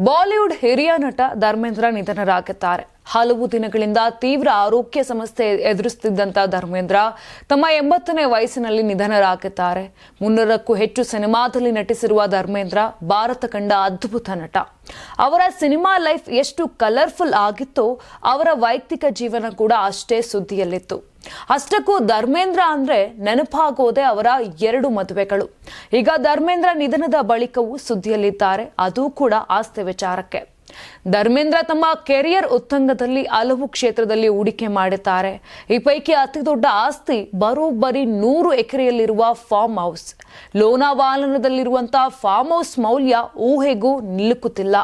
Bollywood ಹಿರಿಯ ನಟ ಧರ್ಮೇಂದ್ರ ನಿಧನರಾಗಿದ್ದಾರೆ. ಹಲವು ದಿನಗಳಿಂದ ತೀವ್ರ ಆರೋಗ್ಯ ಸಮಸ್ಯೆ ಎದುರಿಸುತ್ತಿದ್ದಂತ ಧರ್ಮೇಂದ್ರ ತಮ್ಮ ಎಂಬತ್ತನೇ ವಯಸ್ಸಿನಲ್ಲಿ ನಿಧನರಾಗಿದ್ದಾರೆ. ಮುನ್ನೂರಕ್ಕೂ ಹೆಚ್ಚು ಸಿನಿಮಾದಲ್ಲಿ ನಟಿಸಿರುವ ಧರ್ಮೇಂದ್ರ ಭಾರತ ಕಂಡ ಅದ್ಭುತ ನಟ. ಅವರ ಸಿನಿಮಾ ಲೈಫ್ ಎಷ್ಟು ಕಲರ್ಫುಲ್ ಆಗಿತ್ತೋ ಅವರ ವೈಯಕ್ತಿಕ ಜೀವನ ಕೂಡ ಅಷ್ಟೇ ಸುದ್ದಿಯಲ್ಲಿತ್ತು. ಅಷ್ಟಕ್ಕೂ ಧರ್ಮೇಂದ್ರ ಅಂದ್ರೆ ನೆನಪಾಗೋದೆ ಅವರ ಎರಡು ಮದುವೆಗಳು. ಈಗ ಧರ್ಮೇಂದ್ರ ನಿಧನದ ಬಳಿಕವೂ ಸುದ್ದಿಯಲ್ಲಿದ್ದಾರೆ. ಅದು ಕೂಡ ಆಸ್ತಿ ವಿಚಾರಕ್ಕೆ. ಧರ್ಮೇಂದ್ರ ತಮ್ಮ ಕೆರಿಯರ್ ಉತ್ತಂಗದಲ್ಲಿ ಹಲವು ಕ್ಷೇತ್ರದಲ್ಲಿ ಹೂಡಿಕೆ ಮಾಡಿದ್ದಾರೆ. ಈ ಪೈಕಿ ಅತಿ ದೊಡ್ಡ ಆಸ್ತಿ ಬರೋಬ್ಬರಿ ನೂರು ಎಕರೆಯಲ್ಲಿರುವ ಫಾರ್ಮ್ ಹೌಸ್. ಲೋನಾವಾಲನದಲ್ಲಿರುವಂತಹ ಫಾರ್ಮ್ ಹೌಸ್ ಮೌಲ್ಯ ಊಹೆಗೂ ನಿಲುಕುತ್ತಿಲ್ಲ.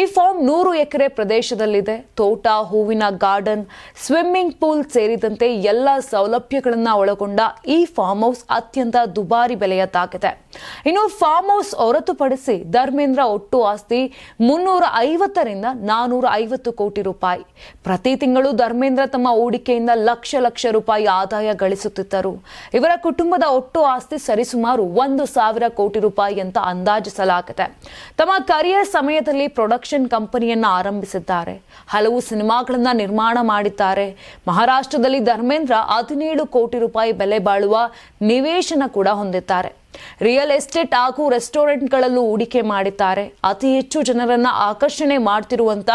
ಈ ಫಾರ್ಮ್ ನೂರು ಎಕರೆ ಪ್ರದೇಶದಲ್ಲಿದೆ. ತೋಟ, ಹೂವಿನ ಗಾರ್ಡನ್, ಸ್ವಿಮ್ಮಿಂಗ್ ಪೂಲ್ ಸೇರಿದಂತೆ ಎಲ್ಲ ಸೌಲಭ್ಯಗಳನ್ನ ಒಳಗೊಂಡ ಈ ಫಾರ್ಮ್ ಹೌಸ್ ಅತ್ಯಂತ ದುಬಾರಿ ಬೆಲೆಯದ್ದಾಗಿದೆ ಇನ್ನು ಫಾರ್ಮ್ ಹೌಸ್ ಹೊರತುಪಡಿಸಿ ಧರ್ಮೇಂದ್ರ ಒಟ್ಟು ಆಸ್ತಿ ಮುನ್ನೂರ ಐವತ್ತರಿಂದ ನಾನೂರ ಐವತ್ತು ಕೋಟಿ ರೂಪಾಯಿ. ಪ್ರತಿ ತಿಂಗಳು ಧರ್ಮೇಂದ್ರ ತಮ್ಮ ಹೂಡಿಕೆಯಿಂದ ಲಕ್ಷ ಲಕ್ಷ ರೂಪಾಯಿ ಆದಾಯ ಗಳಿಸುತ್ತಿದ್ದರು. ಇವರ ಕುಟುಂಬದ ಒಟ್ಟು ಆಸ್ತಿ ಸರಿಸುಮಾರು ಒಂದು ಸಾವಿರ ಕೋಟಿ ರೂಪಾಯಿ ಅಂತ ಅಂದಾಜಿಸಲಾಗಿದೆ. ತಮ್ಮ ಕರಿಯರ್ ಸಮಯದಲ್ಲಿ ಪ್ರೊಡಕ್ಷನ್ ಕಂಪನಿಯನ್ನು ಆರಂಭಿಸಿದ್ದಾರೆ. ಹಲವು ಸಿನಿಮಾಗಳನ್ನ ನಿರ್ಮಾಣ ಮಾಡಿದ್ದಾರೆ. ಮಹಾರಾಷ್ಟ್ರದಲ್ಲಿ ಧರ್ಮೇಂದ್ರ ಹದಿನೇಳು ಕೋಟಿ ರೂಪಾಯಿ ಬೆಲೆ ಬಾಳುವ ನಿವೇಶನ ಕೂಡ ಹೊಂದಿದ್ದಾರೆ. ರಿಯಲ್ ಎಸ್ಟೇಟ್ ಹಾಗೂ ರೆಸ್ಟೋರೆಂಟ್ಗಳಲ್ಲೂ ಹೂಡಿಕೆ ಮಾಡಿದ್ದಾರೆ. ಅತಿ ಹೆಚ್ಚು ಜನರನ್ನ ಆಕರ್ಷಣೆ ಮಾಡ್ತಿರುವಂತ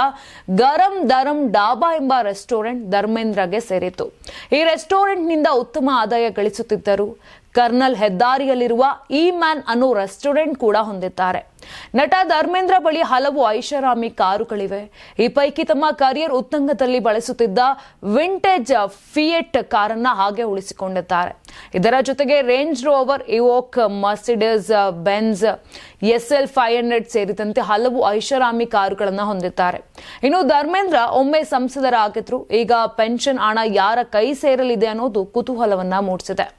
ಗರಂ ದರಂ ಡಾಬಾ ಎಂಬ ರೆಸ್ಟೋರೆಂಟ್ ಧರ್ಮೇಂದ್ರಗೆ ಸೇರಿತು ಈ ರೆಸ್ಟೋರೆಂಟ್ನಿಂದ ಉತ್ತಮ ಆದಾಯ ಗಳಿಸುತ್ತಿದ್ದರು. ಕರ್ನಲ್ ಹೆದ್ದಾರಿಯಲ್ಲಿರುವ ಇ ಮ್ಯಾನ್ ಅನ್ನೋ ರೆಸ್ಟೋರೆಂಟ್ ಕೂಡ ಹೊಂದಿದ್ದಾರೆ. ನಟ ಧರ್ಮೇಂದ್ರ ಬಳಿ ಹಲವು ಐಷಾರಾಮಿ ಕಾರುಗಳಿವೆ. ಈ ಪೈಕಿ ತಮ್ಮ ಕರಿಯರ್ ಉತ್ತಂಗದಲ್ಲಿ ಬಳಸುತ್ತಿದ್ದ ವಿಂಟೇಜ್ ಫಿಯೆಟ್ ಕಾರನ್ನ ಹಾಗೆ ಉಳಿಸಿಕೊಂಡಿದ್ದಾರೆ. ಇದರ ಜೊತೆಗೆ Range Rover, Evoque, Mercedes, Benz S L five hundred ಸೇರಿದಂತೆ ಹಲವು ಐಷಾರಾಮಿ ಕಾರುಗಳನ್ನು ಹೊಂದಿದ್ದಾರೆ. ಇನ್ನು ಧರ್ಮೇಂದ್ರ ಒಮ್ಮೆ ಸಂಸದರಾಗಿದ್ರು. ಈಗ ಪೆನ್ಷನ್ ಹಣ ಯಾರ ಕೈ ಸೇರಲಿದೆ ಅನ್ನೋದು ಕುತೂಹಲವನ್ನ ಮೂಡಿಸಿದೆ.